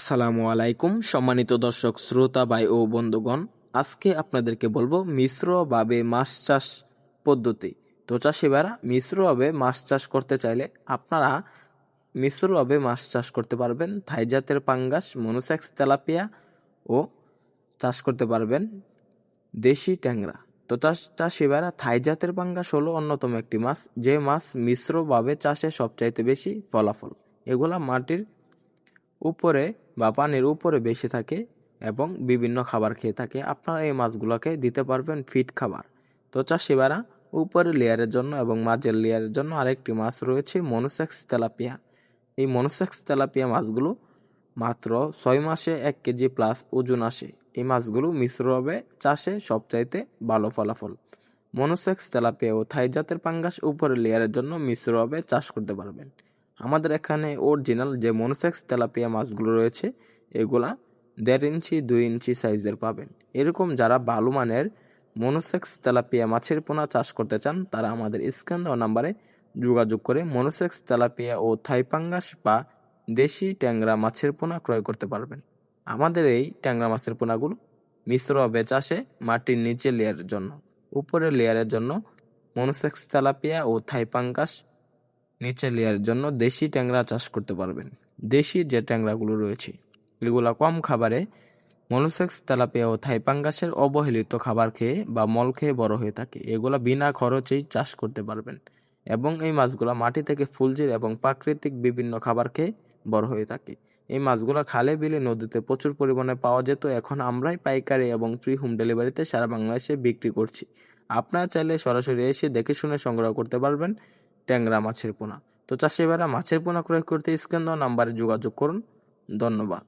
আসসালামু আলাইকুম, সম্মানিত দর্শক, শ্রোতা, ভাই ও বন্ধুগণ। আজকে আপনাদেরকে বলব মিশ্রভাবে মাছ চাষ পদ্ধতি। তো চাষিবারা মিশ্রভাবে মাছ চাষ করতে চাইলে আপনারা মিশ্রভাবে মাছ চাষ করতে পারবেন। থাই জাতের পাঙ্গাস, মনোসেক্স তেলাপিয়া ও চাষ করতে পারবেন। দেশি ট্যাংরা। তো চাষ চাষিবারা থাই জাতের পাঙ্গাস হলো অন্যতম একটি মাছ। যে মাছ মিশ্রভাবে চাষে সবচাইতে বেশি ফলাফল। এগুলা মাটির উপরে বা পানির উপরে বেশি থাকে এবং বিভিন্ন খাবার খেয়ে থাকে, আপনারা এই মাছগুলোকে দিতে পারবেন ফিট খাবার। তো চাষিবারা উপরের লেয়ারের জন্য এবং মাঝের লেয়ারের জন্য আরেকটি মাছ রয়েছে মনোসেক্স তেলাপিয়া। এই মনোসেক্স তেলাপিয়া মাছগুলো মাত্র ছয় মাসে এক কেজি প্লাস ওজন আসে। এই মাছগুলো মিশ্রভাবে চাষে সবচাইতে ভালো ফলাফল। মনোসেক্স তেলাপিয়া ও থাই জাতের পাঙ্গাস উপরের লেয়ারের জন্য মিশ্রভাবে চাষ করতে পারবেন। আমাদের এখানে অরিজিনাল যে মনোসেক্স তেলাপিয়া মাছগুলো রয়েছে, এগুলা দেড় ইঞ্চি, দুই ইঞ্চি সাইজের পাবেন। এরকম যারা ভালো মানের মনোসেক্স তেলাপিয়া মাছের পোনা চাষ করতে চান, তারা আমাদের স্ক্যান নাম্বারে যোগাযোগ করে মনোসেক্স তেলাপিয়া ও থাইপাঙ্গাস বা দেশি ট্যাংরা মাছের পোনা ক্রয় করতে পারবেন। আমাদের এই ট্যাংরা মাছের পোনাগুলো মিশ্রভাবে চাষে মাটির নিচে লেয়ারের জন্য, উপরের লেয়ারের জন্য মনোসেক্স তেলাপিয়া ও থাইপাঙ্গাস নিচে লেয়ার জন্য দেশি ট্যাংরা চাষ করতে পারবেন। দেশি যে ট্যাংরাগুলো রয়েছে, এগুলা কম খাবারে মনোসেক্স, তেলাপিয়া ও থাইপাঙ্গাসের অবহেলিত খাবার খেয়ে বা মল খেয়ে বড় হয়ে থাকে। এগুলা বিনা খরচেই চাষ করতে পারবেন এবং এই মাছগুলো মাটি থেকে ফুলজির এবং প্রাকৃতিক বিভিন্ন খাবার খেয়ে বড় হয়ে থাকে। এই মাছগুলো খালে বিলে নদীতে প্রচুর পরিমাণে পাওয়া যেত, এখন আমরাই পাইকারি এবং ফ্রি হোম ডেলিভারিতে সারা বাংলাদেশে বিক্রি করছি। আপনারা চাইলে সরাসরি এসে দেখে শুনে সংগ্রহ করতে পারবেন। ট্যাংরা মাছের পোনা। তো চাষিবারা মাছের পোনা ক্রয় করতে স্ক্যান দেওয়া নাম্বারে যোগাযোগ করুন। ধন্যবাদ।